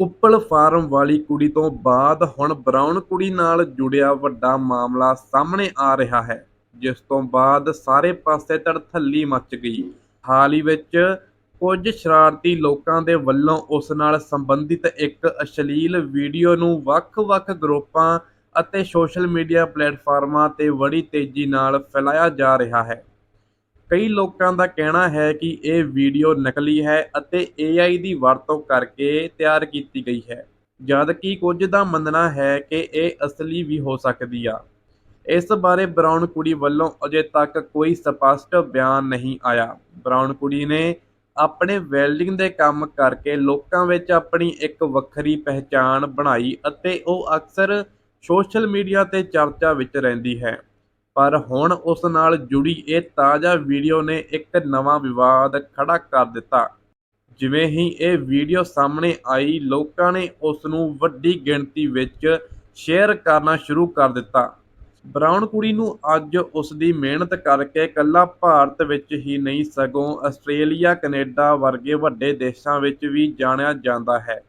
Uppal farm ਵਾਲੀ ਕੁੜੀ ਤੋਂ ਬਾਅਦ ਹੁਣ ਬਰਾਊਨ ਕੁੜੀ ਨਾਲ ਜੁੜਿਆ ਵੱਡਾ ਮਾਮਲਾ ਸਾਹਮਣੇ ਆ ਰਿਹਾ ਹੈ, ਜਿਸ ਤੋਂ ਬਾਅਦ ਸਾਰੇ ਪਾਸੇ ਤੜਥੱਲੀ ਮੱਚ ਗਈ। ਹਾਲ ਹੀ ਵਿੱਚ ਕੁਝ ਸ਼ਰਾਰਤੀ ਲੋਕਾਂ ਦੇ ਵੱਲੋਂ ਉਸ ਨਾਲ ਸੰਬੰਧਿਤ ਇੱਕ ਅਸ਼ਲੀਲ ਵੀਡੀਓ ਨੂੰ ਵੱਖ-ਵੱਖ ਗਰੁੱਪਾਂ ਅਤੇ ਸੋਸ਼ਲ ਮੀਡੀਆ ਪਲੇਟਫਾਰਮਾਂ ਤੇ ਬੜੀ ਤੇਜ਼ੀ ਨਾਲ ਫੈਲਾਇਆ ਜਾ ਰਿਹਾ ਹੈ। ਕਈ ਲੋਕਾਂ ਦਾ ਕਹਿਣਾ ਹੈ ਕਿ ਇਹ ਵੀਡੀਓ ਨਕਲੀ ਹੈ ਅਤੇ AI ਦੀ ਵਰਤੋਂ ਕਰਕੇ ਤਿਆਰ ਕੀਤੀ ਗਈ ਹੈ। ਜਦਕਿ ਕੁਝ ਦਾ ਮੰਨਣਾ ਹੈ ਕਿ ਇਹ ਅਸਲੀ ਵੀ ਹੋ ਸਕਦੀ ਆ। ਇਸ ਬਾਰੇ ਬਰਾਊਨ ਕੁੜੀ ਵੱਲੋਂ ਅਜੇ ਤੱਕ ਕੋਈ ਸਪਸ਼ਟ ਬਿਆਨ ਨਹੀਂ ਆਇਆ। ਬਰਾਊਨ ਕੁੜੀ ਨੇ ਆਪਣੇ ਵੈਲਡਿੰਗ ਦੇ ਕੰਮ ਕਰਕੇ ਲੋਕਾਂ ਵਿੱਚ ਆਪਣੀ ਇੱਕ ਵੱਖਰੀ ਪਹਿਚਾਣ ਬਣਾਈ ਅਤੇ ਉਹ ਅਕਸਰ ਸੋਸ਼ਲ ਮੀਡੀਆ ਤੇ ਚਰਚਾ ਵਿੱਚ ਰਹਿੰਦੀ ਹੈ। ਪਰ ਹੁਣ ਉਸ ਨਾਲ ਜੁੜੀ ਇਹ ਤਾਜ਼ਾ ਵੀਡੀਓ ਨੇ ਇੱਕ ਨਵਾਂ ਵਿਵਾਦ ਖੜਾ ਕਰ ਦਿੱਤਾ। ਜਿਵੇਂ ਹੀ ਇਹ ਵੀਡੀਓ ਸਾਹਮਣੇ ਆਈ, ਲੋਕਾਂ ਨੇ ਉਸ ਨੂੰ ਵੱਡੀ ਗਿਣਤੀ ਵਿੱਚ ਸ਼ੇਅਰ ਕਰਨਾ ਸ਼ੁਰੂ ਕਰ ਦਿੱਤਾ। ਬਰਾਊਨ ਕੁੜੀ ਨੂੰ ਅੱਜ ਉਸ ਦੀ ਮਿਹਨਤ ਕਰਕੇ ਇਕੱਲਾ ਭਾਰਤ ਵਿੱਚ ਹੀ ਨਹੀਂ, ਸਗੋਂ ਆਸਟ੍ਰੇਲੀਆ, ਕੈਨੇਡਾ ਵਰਗੇ ਵੱਡੇ ਦੇਸ਼ਾਂ ਵਿੱਚ ਵੀ ਜਾਣਿਆ ਜਾਂਦਾ ਹੈ।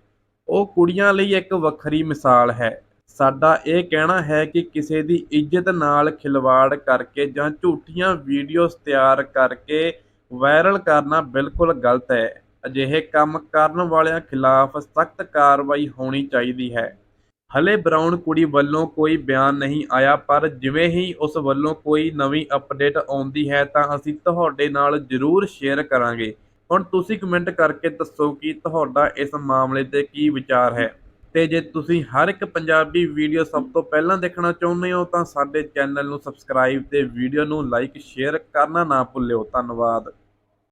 ਉਹ ਕੁੜੀਆਂ ਲਈ ਇੱਕ ਵੱਖਰੀ ਮਿਸਾਲ ਹੈ। ਸਾਡਾ ਇਹ ਕਹਿਣਾ ਹੈ ਕਿ ਕਿਸੇ ਦੀ ਇੱਜ਼ਤ ਨਾਲ ਖਿਲਵਾੜ ਕਰਕੇ ਜਾਂ ਝੂਠੀਆਂ ਵੀਡੀਓਜ਼ ਤਿਆਰ ਕਰਕੇ ਵਾਇਰਲ ਕਰਨਾ ਬਿਲਕੁਲ ਗਲਤ ਹੈ। ਅਜਿਹੇ ਕੰਮ ਕਰਨ ਵਾਲਿਆਂ ਖਿਲਾਫ ਸਖਤ ਕਾਰਵਾਈ ਹੋਣੀ ਚਾਹੀਦੀ ਹੈ। ਹਲੇ ਬਰਾਊਨ ਕੁੜੀ ਵੱਲੋਂ ਕੋਈ ਬਿਆਨ ਨਹੀਂ ਆਇਆ, ਪਰ ਜਿਵੇਂ ਹੀ ਉਸ ਵੱਲੋਂ ਕੋਈ ਨਵੀਂ ਅਪਡੇਟ ਆਉਂਦੀ ਹੈ ਤਾਂ ਅਸੀਂ ਤੁਹਾਡੇ ਨਾਲ ਜ਼ਰੂਰ ਸ਼ੇਅਰ ਕਰਾਂਗੇ। ਹੁਣ ਤੁਸੀਂ ਕਮੈਂਟ ਕਰਕੇ ਦੱਸੋ ਕਿ ਤੁਹਾਡਾ ਇਸ ਮਾਮਲੇ ਤੇ ਕੀ ਵਿਚਾਰ ਹੈ। ਤੇ ਜੇ ਤੁਸੀਂ ਹਰ ਇੱਕ ਪੰਜਾਬੀ ਵੀਡੀਓ ਸਭ ਤੋਂ ਪਹਿਲਾਂ ਦੇਖਣਾ ਚਾਹੁੰਦੇ ਹੋ ਤਾਂ ਸਾਡੇ ਚੈਨਲ ਨੂੰ ਸਬਸਕ੍ਰਾਈਬ ਤੇ ਵੀਡੀਓ ਨੂੰ ਲਾਈਕ, ਸ਼ੇਅਰ ਕਰਨਾ ਨਾ ਭੁੱਲਿਓ। ਧੰਨਵਾਦ।